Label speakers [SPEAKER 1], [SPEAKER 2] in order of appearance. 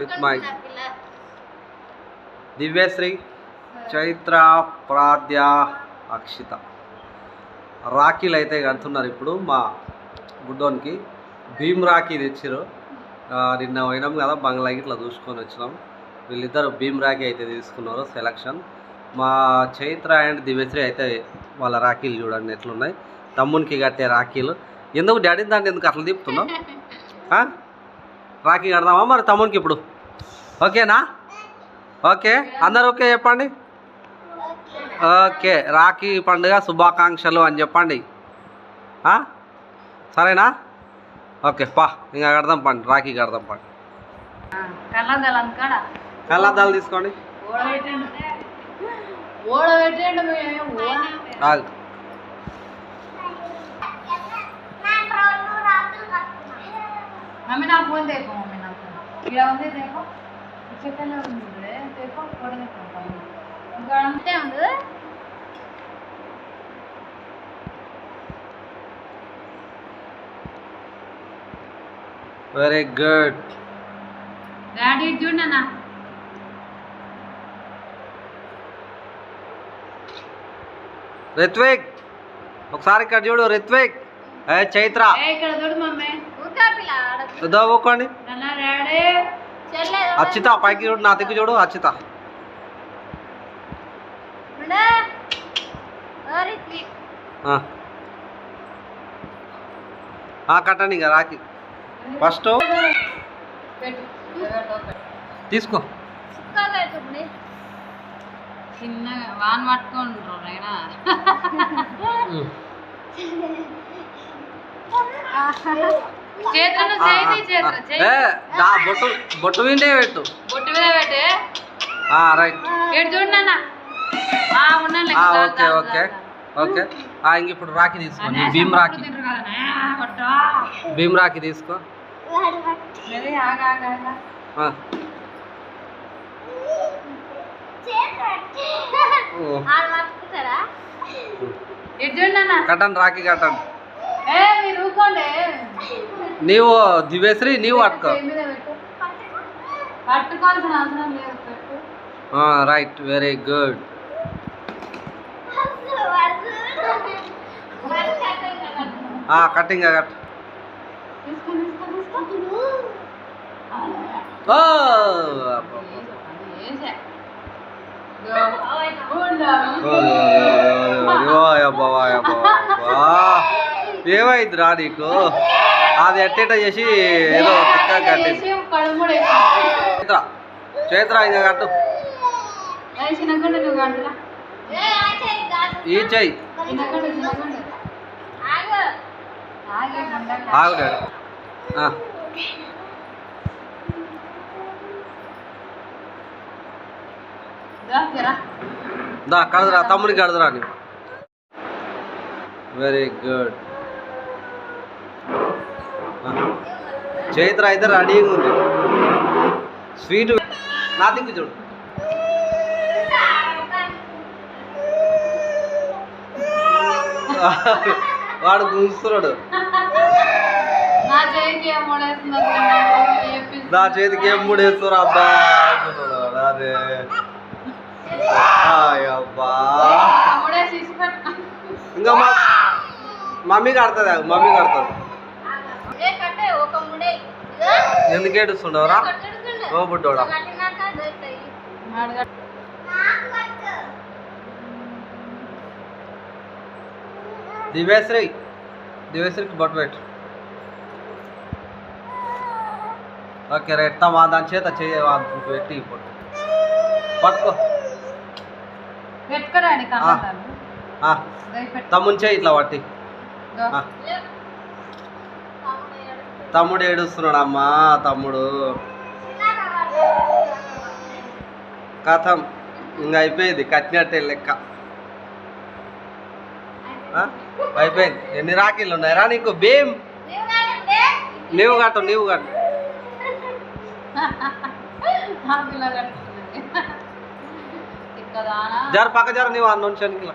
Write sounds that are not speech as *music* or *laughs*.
[SPEAKER 1] With my Divyasri Chaitra Pradya Akshita రాఖీలు అయితే కడుతున్నారు ఇప్పుడు మా గుడ్డోనికి. భీమ్ రాఖీ తెచ్చిరు నిన్న పోయినాం కదా బంగ్లాకి ఇట్లా చూసుకొని వచ్చినాం. వీళ్ళిద్దరు భీమ్ రాఖీ అయితే తీసుకున్నారు సెలక్షన్ మా చైత్ర అండ్ దివ్యశ్రీ అయితే వాళ్ళ రాఖీలు చూడండి ఎట్లున్నాయి. తమ్మునికి కట్టే రాఖీలు. ఎందుకు డాడీ దాన్ని ఎందుకు అట్లా తిప్పుతున్నావు? *laughs* ఆ? రాఖీ కడదామా? మరి తమ్మునికి ఇప్పుడు. ఓకేనా? ఓకే. అందరు ఓకే చెప్పండి? ఓకే. రాఖీ పండుగ శుభాకాంక్షలు అని చెప్పండి? సరేనా? ఓకే పా. ఇంకా కడదాం పండి రాఖీ కడదాం పండి. కళ్ళద్దాలు తీసుకోండి.
[SPEAKER 2] ఓడబెట్టండి ఓడబెట్టండి
[SPEAKER 1] ఆగు.
[SPEAKER 2] मम्मी ना फोन देखो मम्मी ना फोन ఇలా ఉంది देखो చికెన్ ఉంది देखो फोन देखो ఇంకా అంతే ఉంది
[SPEAKER 1] వెరీ గుడ్
[SPEAKER 2] డాడీ చూడన్నా
[SPEAKER 1] రిత్విక్ ఒకసారి ఇక్కడ చూడు రిత్విక్ ఏ చైత్ర.
[SPEAKER 2] చెల్లె
[SPEAKER 1] అచ్చిత పైకి చూడు నా దిక్కు చూడు అచ్చిత. కట్టండి ఇంకా రాకి ఫస్ట్ తీసుకో.
[SPEAKER 2] చిన్నగా వాన్ పట్టుకుంటారు *laughs*
[SPEAKER 1] బొట్టు బొట్టు విండే పెట్టు.
[SPEAKER 2] బొట్టు మీద పెట్టే.
[SPEAKER 1] ఆ, రైట్.
[SPEAKER 2] ఇటు చూడు నాన్న. ఆ ఉన్నాను
[SPEAKER 1] ఆ, ఓకే ఓకే ఓకే. ఆ, ఇంక ఇప్పుడు రాఖీ తీసుకో నీ భీమ్ రాఖీ. భీమ్ రాఖీ తీసుకో. కట్టండి రాఖీ కట్టండి.
[SPEAKER 2] మీరు ఊకోండి
[SPEAKER 1] నీవు దివ్యశ్రీ నీవు పట్టుకో
[SPEAKER 2] చేయి మీద పెట్టు పట్టుకోవాల్సిన అవసరం లేదు పెట్టు
[SPEAKER 1] ఏమైంది రా నీకు? అది ఎట్టేట చేసి ఏదో తిక్క కట్టింది. చైత్ర చైత్ర ఇంకా కట్టు. ఈ చెయ్యి.
[SPEAKER 2] ఆగు
[SPEAKER 1] డాడీ. దా కడదురా తమ్ముడికి కడదురా నీవు వెరీ గుడ్ చైత్ర అయితే రెడీగా ఉంది. స్వీట్ నా దిక్కు చూడు. *laughs* వాడు గుంస్తున్నాడు
[SPEAKER 2] నా
[SPEAKER 1] చేతికి ఏం మూడేస్తారు అబ్బా అంటున్నాడు వాడు. అరే అబ్బా. ఇంకా మమ్మీ కడుతుంది? మమ్మీ కడుతుంది ఎందుకు ఏడుస్తుండవురా? ఓ బుడ్డోడా దివ్యశ్రీ దివ్యశ్రీకి బొట్టు పెట్టు. Okay right. తమ దాని చేత చేయ పెట్టి ఇప్పుడు పట్టుకో. తమ్ముని చేయి ఇట్లా పట్టి. తమ్ముడు ఏడుస్తున్నాడు అమ్మా తమ్ముడు. కథం ఇంకా అయిపోయింది కట్టినట్టే లెక్క? అయిపోయింది. ఎన్ని రాఖీలు ఉన్నాయరా నీకు? భీమ్. నీవు కట్టు నీవు కట్టు. జర పక్క జర నీవు అన్న ఉంచానికి